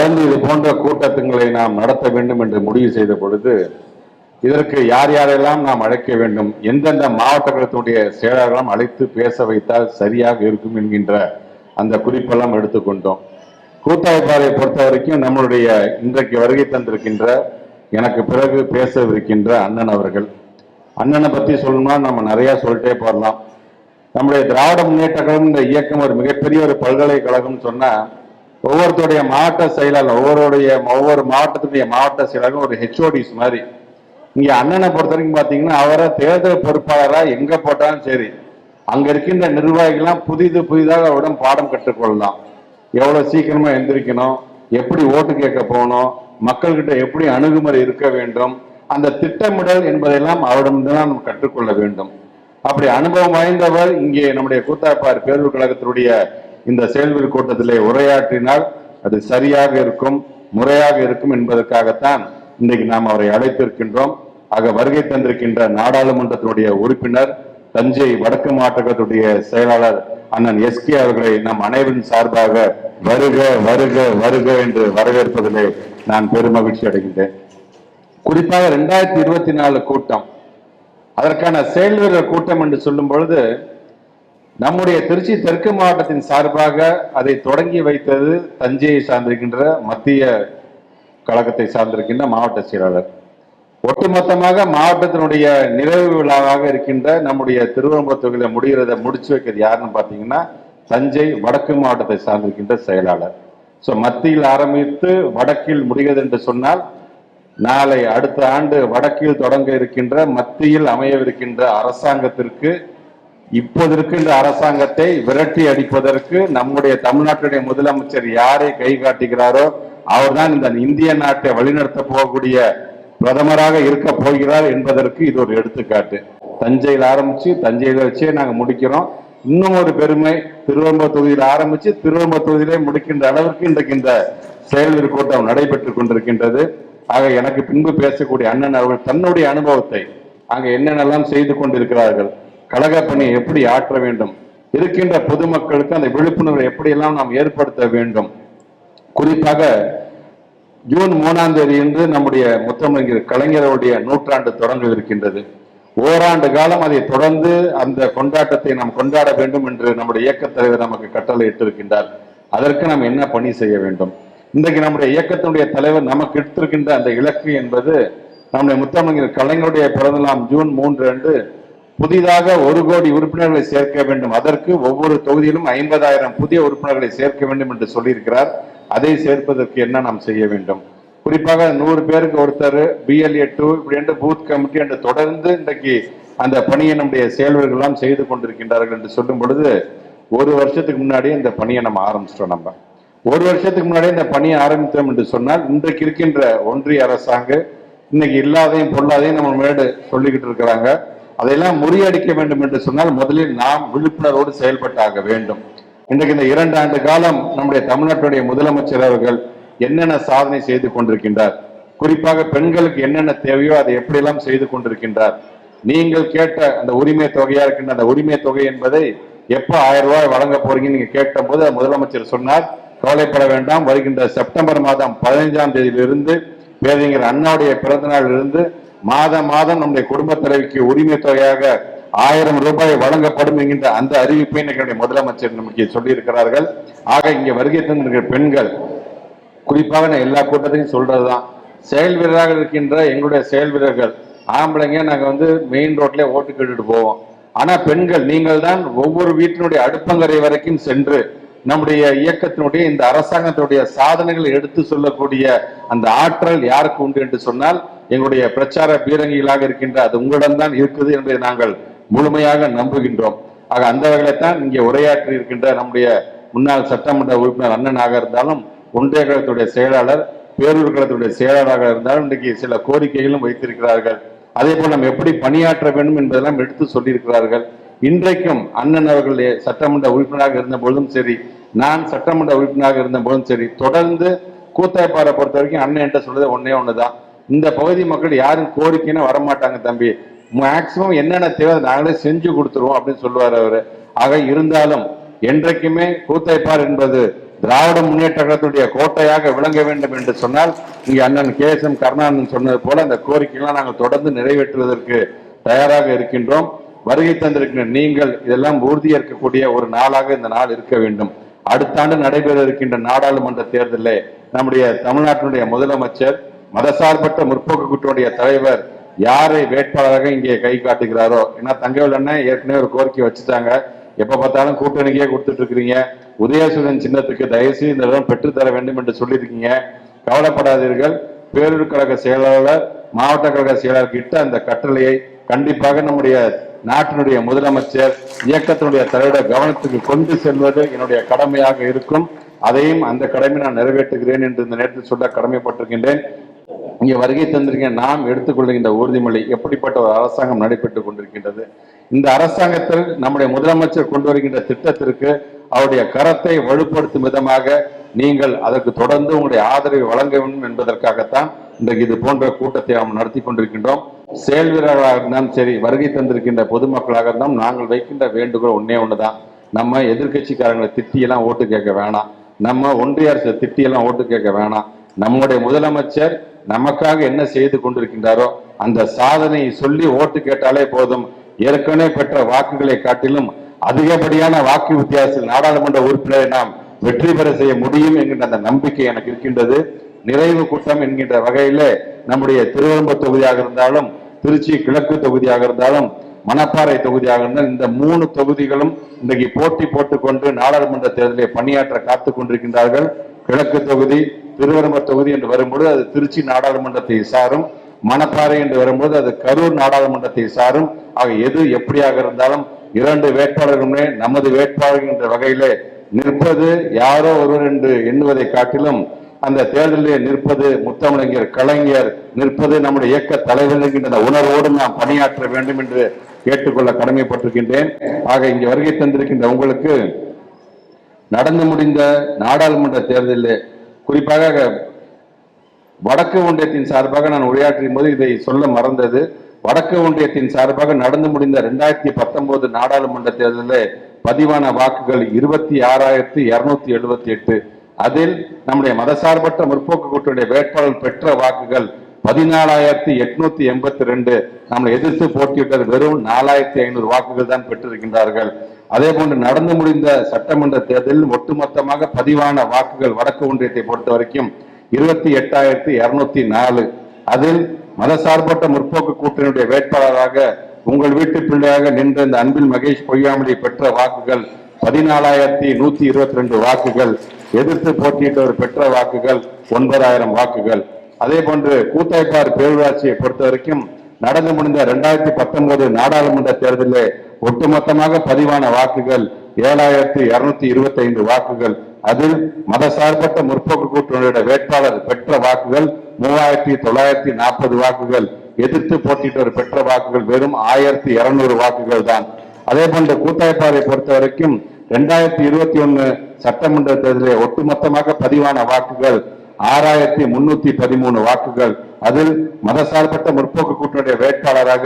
தொடர்ந்து இது போன்ற கூட்டத்துங்களை நாம் நடத்த வேண்டும் என்று முடிவு செய்த பொழுது இதற்கு யார் யாரெல்லாம் நாம் அழைக்க வேண்டும் எந்தெந்த மாவட்டங்களுடைய செயலாளர்களும் அழைத்து பேச வைத்தால் சரியாக இருக்கும் என்கின்ற அந்த குறிப்பெல்லாம் எடுத்துக்கொண்டோம் கூட்டாய்ப்பாறை பொறுத்த வரைக்கும் நம்மளுடைய இன்றைக்கு வருகை தந்திருக்கின்ற எனக்கு பிறகு பேசவிருக்கின்ற அண்ணன் அவர்கள். அண்ணனை பற்றி சொல்லணும்னா நம்ம நிறையா சொல்லிட்டே போடலாம் நம்முடைய திராவிட முன்னேற்ற கழகம் இந்த இயக்கம் ஒரு மிகப்பெரிய ஒரு பல்கலைக்கழகம் சொன்னால் ஒவ்வொருத்தருடைய மாவட்ட செயலாளர் ஒவ்வொருடைய ஒவ்வொரு மாவட்டத்துடைய மாவட்ட செயலாளர் ஒரு ஹெச்ஓடிஸ் மாதிரி. இங்க அண்ணனை பொறுத்த வரைக்கும் பாத்தீங்கன்னா அவரை தேர்தல் பொறுப்பாளரா எங்க போட்டாலும் சரி அங்க இருக்கின்ற நிர்வாகிகள்லாம் புதிது புதிதாக அவரிடம் பாடம் கற்றுக்கொள்ளலாம். எவ்வளவு சீக்கிரமா எந்திரிக்கணும் எப்படி ஓட்டு கேட்க போகணும் மக்கள்கிட்ட எப்படி அணுகுமுறை இருக்க வேண்டும் அந்த திட்டமிடல் என்பதெல்லாம் அவரிடம்தான் நம்ம கற்றுக்கொள்ள வேண்டும். அப்படி அனுபவம் வாய்ந்தவர் இங்கே நம்முடைய கூத்தாப்பார் பேரூர் கழகத்தினுடைய இந்த செயல்வீர் கூட்டத்திலே உரையாற்றினால் அது சரியாக இருக்கும் முறையாக இருக்கும் என்பதற்காகத்தான் இன்றைக்கு நாம் அவரை அழைத்திருக்கின்றோம். ஆக வருகை தந்திருக்கின்ற நாடாளுமன்றத்தினுடைய உறுப்பினர் தஞ்சை வடக்கு மாவட்டத்துடைய செயலாளர் அண்ணன் எஸ்கே அவர்களை நம் அனைவரின் சார்பாக வருக வருக வருக என்று வரவேற்பதிலே நான் பெருமகிழ்ச்சி அடைகின்றேன். குறிப்பாக ரெண்டாயிரத்தி இருபத்தி நாலு கூட்டம். அதற்கான செயல் வீரர் கூட்டம் என்று சொல்லும் பொழுது நம்முடைய திருச்சி தெற்கு மாவட்டத்தின் சார்பாக அதை தொடங்கி வைத்தது தஞ்சையை சார்ந்திருக்கின்ற மத்திய கழகத்தை சார்ந்திருக்கின்ற மாவட்ட செயலாளர். ஒட்டுமொத்தமாக மாவட்டத்தினுடைய நிறைவு விழாவாக இருக்கின்ற நம்முடைய திருவரம்பூர் முடிகிறத முடிச்சு வைக்கிறது யாருன்னு பார்த்தீங்கன்னா தஞ்சை வடக்கு மாவட்டத்தை சார்ந்திருக்கின்ற செயலாளர். ஸோ மத்தியில் ஆரம்பித்து வடக்கில் முடிகிறது என்று சொன்னால் நாளை அடுத்த ஆண்டு வடக்கில் தொடங்க இருக்கின்ற மத்தியில் அமையவிருக்கின்ற அரசாங்கத்திற்கு இப்போது இருக்கின்ற அரசாங்கத்தை விரட்டி அடிப்பதற்கு நம்முடைய தமிழ்நாட்டுடைய முதலமைச்சர் யாரை கை காட்டுகிறாரோ அவர்தான் இந்த இந்திய நாட்டை வழிநடத்த போகக்கூடிய பிரதமராக இருக்க போகிறார் என்பதற்கு இது ஒரு எடுத்துக்காட்டு. தஞ்சையில் ஆரம்பிச்சு தஞ்சையில வச்சே நாங்கள் முடிக்கிறோம். இன்னும் ஒரு பெருமை திருவம்பூர் தொகுதியில் ஆரம்பிச்சு திருவம்பூர் தொகுதியிலே முடிக்கின்ற அளவிற்கு இன்றைக்கு இந்த செயல்வீர் கூட்டம் நடைபெற்றுக் கொண்டிருக்கின்றது. ஆக எனக்கு பின்பு பேசக்கூடிய அண்ணன் அவர்கள் தன்னுடைய அனுபவத்தை அங்கே என்னென்னலாம் செய்து கொண்டிருக்கிறார்கள் கழக பணியை எப்படி ஆற்ற வேண்டும்? இருக்கின்ற பொதுமக்களுக்கு அந்த விழிப்புணர்வை எப்படியெல்லாம் நாம் ஏற்படுத்த வேண்டும்? குறிப்பாக ஜூன் மூணாம் தேதி என்று நம்முடைய முத்தமிழர் கலைஞருடைய நூற்றாண்டு தொடங்க இருக்கின்றது. ஓராண்டு காலம் அதை தொடர்ந்து அந்த கொண்டாட்டத்தை நாம் கொண்டாட வேண்டும் என்று நம்முடைய இயக்கத் தலைவர் நமக்கு கட்டளை இட்டிருக்கின்றார் அதற்கு நாம் என்ன பணி செய்ய வேண்டும்? இன்றைக்கு நம்முடைய இயக்கத்தினுடைய தலைவர் நமக்கு எடுத்திருக்கின்ற அந்த இலக்கு என்பது நம்முடைய முத்தமிழர் கலைஞருடைய பிறந்தநாள் ஜூன் மூன்று அன்று புதிதாக ஒரு கோடி உறுப்பினர்களை சேர்க்க வேண்டும். அதற்கு ஒவ்வொரு தொகுதியிலும் ஐம்பதாயிரம் புதிய உறுப்பினர்களை சேர்க்க வேண்டும் என்று சொல்லியிருக்கிறார். அதை சேர்ப்பதற்கு என்ன நாம் செய்ய வேண்டும்? குறிப்பாக நூறு பேருக்கு ஒருத்தர் பிஎல்ஏ டூ இப்படி என்று பூத் கமிட்டி என்று தொடர்ந்து இன்றைக்கு அந்த பணியை நம்முடைய செயல்வர்கள்லாம் செய்து கொண்டிருக்கின்றார்கள் என்று சொல்லும் பொழுது ஒரு வருஷத்துக்கு முன்னாடியே இந்த பணியை நம்ம ஆரம்பிச்சிட்டோம் நம்ம. ஒரு வருஷத்துக்கு முன்னாடியே இந்த பணியை ஆரம்பித்தோம் என்று சொன்னால் இன்றைக்கு இருக்கின்ற ஒன்றிய அரசாங்கம் இன்னைக்கு இல்லாதையும் பொல்லாதையும் நம்ம மேடு சொல்லிக்கிட்டு இருக்கிறாங்க. அதையெல்லாம் முறியடிக்க வேண்டும் என்று சொன்னால் முதலில் நாம் விழிப்புணர்வோடு செயல்பட்டாக வேண்டும். இன்றைக்கு இந்த இரண்டு ஆண்டு காலம் நம்முடைய தமிழ்நாட்டுடைய முதலமைச்சர் அவர்கள் என்னென்ன சாதனை செய்து கொண்டிருக்கின்றார்? குறிப்பாக பெண்களுக்கு என்னென்ன தேவையோ அதை எப்படியெல்லாம் செய்து கொண்டிருக்கின்றார்? நீங்கள் கேட்ட அந்த உரிமை தொகையா இருக்கின்ற அந்த உரிமை தொகை என்பதை எப்போ ஆயிரம் ரூபாய் வழங்க போறீங்கன்னு நீங்க கேட்ட போது முதலமைச்சர் சொன்னார். கவலைப்பட வேண்டாம். வருகின்ற செப்டம்பர் மாதம் பதினைஞ்சாம் தேதியிலிருந்து பேரறிஞர் அண்ணாவுடைய பிறந்த நாளிலிருந்து மாதம் மாதம் நம்முடைய குடும்ப தலைவிக்கு உரிமை தொகையாக ஆயிரம் ரூபாய் வழங்கப்படும் என்கின்ற அந்த அறிவிப்பை எங்களுடைய முதலமைச்சர் நமக்கு சொல்லியிருக்கிறார்கள். ஆக இங்கே வருகை தந்திருக்கிற பெண்கள் குறிப்பாக நான் எல்லா கூட்டத்தையும் சொல்றதுதான் செயல் வீரராக இருக்கின்ற எங்களுடைய செயல் வீரர்கள் ஆம்பளைங்க நாங்கள் வந்து மெயின் ரோட்ல ஓட்டு கேட்டுட்டு போவோம். ஆனா பெண்கள் நீங்கள் தான் ஒவ்வொரு வீட்டினுடைய அடுப்பங்கரை வரைக்கும் சென்று நம்முடைய இயக்கத்தினுடைய இந்த அரசாங்கத்தினுடைய சாதனைகளை எடுத்து சொல்லக்கூடிய அந்த ஆற்றல் யாருக்கு உண்டு என்று சொன்னால் எங்களுடைய பிரச்சார பீரங்கிகளாக இருக்கின்ற அது உங்களிடம் தான் இருக்குது என்பதை நாங்கள் முழுமையாக நம்புகின்றோம். ஆக அந்த வகையில்தான் இங்கே உரையாற்றி இருக்கின்ற நம்முடைய முன்னாள் சட்டமன்ற உறுப்பினர் அண்ணனாக இருந்தாலும் ஒன்றிய கழகத்துடைய செயலாளர் பேரூர் கழகத்துடைய செயலாளராக இருந்தாலும் இன்றைக்கு சில கோரிக்கைகளும் வைத்திருக்கிறார்கள். அதே போல் நாம் எப்படி பணியாற்ற வேண்டும் என்பதெல்லாம் எடுத்து சொல்லியிருக்கிறார்கள். இன்றைக்கும் அண்ணன் அவர்கள் சட்டமன்ற உறுப்பினராக இருந்த பொழுதும் சரி நான் சட்டமன்ற உறுப்பினராக இருந்தபோதும் சரி தொடர்ந்து கூத்தாய்ப்பாறை பொறுத்த வரைக்கும் அண்ணன் என்ற சொல்றது ஒன்னே தான் இந்த பகுதி மக்கள் யாரும் கோரிக்கைன்னு வரமாட்டாங்க தம்பி. மேக்சிமம் என்னென்ன தேவை நாங்களே செஞ்சு கொடுத்துருவோம் அப்படின்னு சொல்லுவார் அவர். ஆக இருந்தாலும் என்றைக்குமே கூத்தைப்பார் என்பது திராவிட முன்னேற்ற கழகத்துடைய கோட்டையாக விளங்க வேண்டும் என்று சொன்னால் இங்கே அண்ணன் கே எஸ் எம் கருணாநிதன் சொன்னது போல அந்த கோரிக்கையெல்லாம் நாங்கள் தொடர்ந்து நிறைவேற்றுவதற்கு தயாராக இருக்கின்றோம். வருகை தந்திருக்கின்ற நீங்கள் இதெல்லாம் உறுதியேற்கக்கூடிய ஒரு நாளாக இந்த நாள் இருக்க வேண்டும். அடுத்த ஆண்டு நடைபெற இருக்கின்ற நாடாளுமன்ற தேர்தலில் நம்முடைய தமிழ்நாட்டினுடைய முதலமைச்சர் மதசார்பற்ற முற்போக்கு கூட்டணியுடைய தலைவர் யாரை வேட்பாளராக இங்கே கை காட்டுகிறாரோ? ஏன்னா தங்கவேல் அண்ணன் ஏற்கனவே ஒரு கோரிக்கை வச்சுட்டாங்க. எப்ப பார்த்தாலும் கூட்டணிக்கே கொடுத்துட்டு இருக்கிறீங்க. உதயசூரன் சின்னத்துக்கு தயவுசெய்து இந்த இடம் பெற்றுத்தர வேண்டும் என்று சொல்லியிருக்கீங்க. கவலைப்படாதீர்கள். பேரூர் கழக செயலாளர் மாவட்ட கழக செயலாளர் கிட்ட அந்த கட்டளையை கண்டிப்பாக நம்முடைய நாட்டினுடைய முதலமைச்சர் இயக்கத்தினுடைய தலைவர் கவனத்துக்கு கொண்டு செல்வது என்னுடைய கடமையாக இருக்கும். அதையும் அந்த கடமை நான் நிறைவேற்றுகிறேன் என்று இந்த நேரத்தில் சொல்ல கடமைப்பட்டிருக்கின்றேன். இங்கே வருகை தந்திருக்க நாம் எடுத்துக்கொள்கின்ற உறுதிமொழி எப்படிப்பட்ட ஒரு அரசாங்கம் நடைபெற்றுக் கொண்டிருக்கின்றது. இந்த அரசாங்கத்தில் நம்முடைய முதலமைச்சர் கொண்டு வருகின்ற திட்டத்திற்கு அவருடைய கரத்தை வலுப்படுத்தும் விதமாக நீங்கள் அதற்கு தொடர்ந்து உங்களுடைய ஆதரவை வழங்க வேண்டும் என்பதற்காகத்தான் இன்றைக்கு இது போன்ற கூட்டத்தை நாம் நடத்தி கொண்டிருக்கின்றோம். செயல் வீரர்களாக இருந்தாலும் சரி வருகை தந்திருக்கின்ற பொதுமக்களாக இருந்தாலும் நாங்கள் வைக்கின்ற வேண்டுகோள் ஒன்னே ஒன்றுதான் நம்ம எதிர்க்கட்சிக்காரங்களை திட்டியெல்லாம் ஓட்டு கேட்க வேணாம். நம்ம ஒன்றிய அரசு திட்டியெல்லாம் ஓட்டு கேட்க வேணாம். நம்முடைய முதலமைச்சர் நமக்காக என்ன செய்து கொண்டிருக்கின்றாரோ அந்த சாதனையை சொல்லி ஓட்டு கேட்டாலே போதும். ஏற்கனவே பெற்ற வாக்குகளை காட்டிலும் அதிகப்படியான வாக்கு வித்தியாசத்தில் நாடாளுமன்ற உறுப்பினரை நாம் வெற்றி பெற செய்ய முடியும் என்கின்ற அந்த நம்பிக்கை எனக்கு இருக்கின்றது. நிறைவு கூட்டம் என்கின்ற வகையில நம்முடைய திருவரம்பூர் தொகுதியாக இருந்தாலும் திருச்சி கிழக்கு தொகுதியாக இருந்தாலும் மணப்பாறை தொகுதியாக இருந்தால் இந்த மூணு தொகுதிகளும் இன்றைக்கு போட்டி போட்டுக்கொண்டு நாடாளுமன்ற தேர்தலை பணியாற்ற காத்துக் கொண்டிருக்கின்றார்கள் கிழக்கு தொகுதி திருவரம்பர் தொகுதி என்று வரும்போது அது திருச்சி நாடாளுமன்றத்தை சாரும் மணப்பாறை என்று வரும்போது அது கரூர் நாடாளுமன்றத்தை சாரும். ஆக எது எப்படியாக இருந்தாலும் இரண்டு வேட்பாளர்களுமே நமது வேட்பாளர்கள் என்ற வகையிலே நிற்பது யாரோ ஒருவர் என்று எண்ணுவதை காட்டிலும் அந்த தேர்தலிலே நிற்பது முத்தமிழங்கர் கலைஞர் நிற்பது நம்முடைய இயக்க தலைவர் என்கின்ற உணர்வோடு நாம் பணியாற்ற வேண்டும் என்று கேட்டுக்கொள்ள கடமைப்பட்டிருக்கின்றேன். ஆக இங்கு வருகை தந்திருக்கின்ற உங்களுக்கு நடந்து முடிந்த நாடாளுமன்ற தேர்தலில் குறிப்பாக வடக்கு ஒன்றியத்தின் சார்பாக நான் உரையாற்றும் போது இதை சொல்ல மறந்தது. வடக்கு ஒன்றியத்தின் சார்பாக நடந்து முடிந்த இரண்டாயிரத்தி பத்தொன்பது நாடாளுமன்ற தேர்தலில் பதிவான வாக்குகள் இருபத்தி ஆறாயிரத்தி இருநூத்தி எழுபத்தி எட்டு. அதில் நம்முடைய மதசார்பற்ற முற்போக்கு கூட்டணியுடைய வேட்பாளர் பெற்ற வாக்குகள் பதினாலாயிரத்தி எட்நூத்தி எண்பத்தி ரெண்டு. நம்மளை எதிர்த்து போட்டியிட்டது வெறும் நாலாயிரத்தி ஐநூறு வாக்குகள் தான் பெற்றிருக்கின்றார்கள். அதே போன்று நடந்து முடிந்த சட்டமன்ற தேர்தலில் ஒட்டுமொத்தமாக பதிவான வாக்குகள் வடக்கு ஒன்றியத்தை பொறுத்த வரைக்கும் இருபத்தி எட்டாயிரத்தி இருநூத்தி நாலு. அதில் மதசார்பற்ற முற்போக்கு கூட்டணியுடைய வேட்பாளராக உங்கள் வீட்டு பிள்ளையாக நின்ற இந்த அன்பில் மகேஷ் பொய்யாமொழி பெற்ற வாக்குகள் பதினாலாயிரத்தி நூத்தி இருபத்தி ரெண்டு வாக்குகள் எதிர்த்து போட்டியிட்டவர் பெற்ற வாக்குகள் ஒன்பதாயிரம் வாக்குகள். அதே போன்று கூத்தாய்ப்பார் பேரூராட்சியை பொறுத்த வரைக்கும் நடந்து முடிந்த இரண்டாயிரத்தி பத்தொன்பது நாடாளுமன்ற தேர்தலில் ஒட்டுமொத்தமாக பதிவான வாக்குகள் ஏழாயிரத்தி இருநூத்தி இருபத்தி ஐந்து வாக்குகள். அதில் மதசார்பற்ற முற்போக்கு கூட்டணியோட வேட்பாளர் பெற்ற வாக்குகள் மூவாயிரத்தி தொள்ளாயிரத்தி நாற்பது வாக்குகள். எதிர்த்து போட்டியிட்டவர் பெற்ற வாக்குகள் வெறும் ஆயிரத்தி இருநூறு வாக்குகள் தான். அதே போன்ற கூத்தாய்ப்பாறை பொறுத்த வரைக்கும் இரண்டாயிரத்தி இருபத்தி ஒன்னு சட்டமன்ற தேர்தலில் ஒட்டுமொத்தமாக பதிவான வாக்குகள் ஆறாயிரத்தி முன்னூத்தி பதிமூணு வாக்குகள். அதில் மதசார்பற்ற முற்போக்கு கூட்டணியுடைய வேட்பாளராக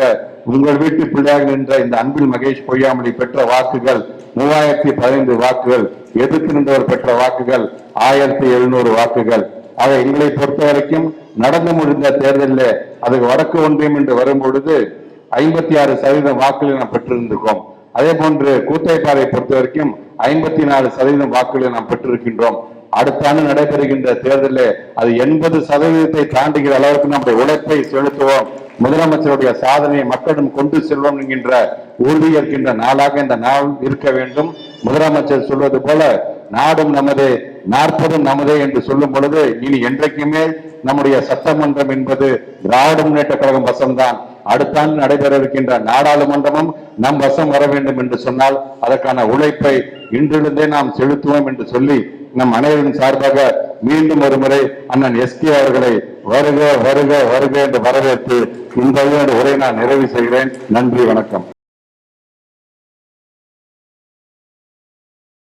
உங்கள் வீட்டு பிள்ளையாக நின்ற இந்த அன்பில் மகேஷ் பொய்யாமொழி பெற்ற வாக்குகள் மூவாயிரத்தி பதினைந்து வாக்குகள் எதிர்த்து நின்றவர் பெற்ற வாக்குகள் ஆயிரத்தி எழுநூறு வாக்குகள். ஆக எங்களை பொறுத்த வரைக்கும் நடந்து முடிந்த தேர்தலில் அதுக்கு வடக்கு ஒன்றியம் என்று வரும்பொழுது ஐம்பத்தி ஆறு சதவீதம் வாக்குகளை நாம் பெற்றிருந்திருக்கோம். அதே போன்று கூத்தைப்பாறை பொறுத்த வரைக்கும் ஐம்பத்தி நாலு சதவீதம் வாக்குகளை நாம் பெற்றிருக்கின்றோம். அடுத்த ஆண்டு நடைபெறுகின்ற தேர்தலில் அது எண்பது சதவீதத்தை தாண்டுகிற அளவுக்கு நம்முடைய உழைப்பை செலுத்துவோம். முதலமைச்சருடைய சாதனையை மக்களிடம் கொண்டு செல்வோம் என்கின்ற உறுதி இருக்கின்ற நாளாக இந்த நாள் இருக்க வேண்டும். முதலமைச்சர் சொல்வது போல நாடும் நமது நாற்பதும் நமதே என்று சொல்லும் பொழுது இனி என்றைக்குமே நம்முடைய சட்டமன்றம் என்பது திராவிட முன்னேற்ற கழகம் வசம்தான். அடுத்த ஆண்டு நடைபெற இருக்கின்ற நாடாளுமன்றமும் நம் வசம் வர வேண்டும் என்று சொன்னால் அதற்கான உழைப்பை இன்றிலிருந்தே நாம் செலுத்துவோம் என்று சொல்லி நம் அனைவரின் சார்பாக மீண்டும் ஒரு முறை அண்ணன் எஸ்கே அவர்களை வருக வருக வருக என்று வரவேற்று இந்த உரையை நான் நிறைவு செய்கிறேன். நன்றி வணக்கம்.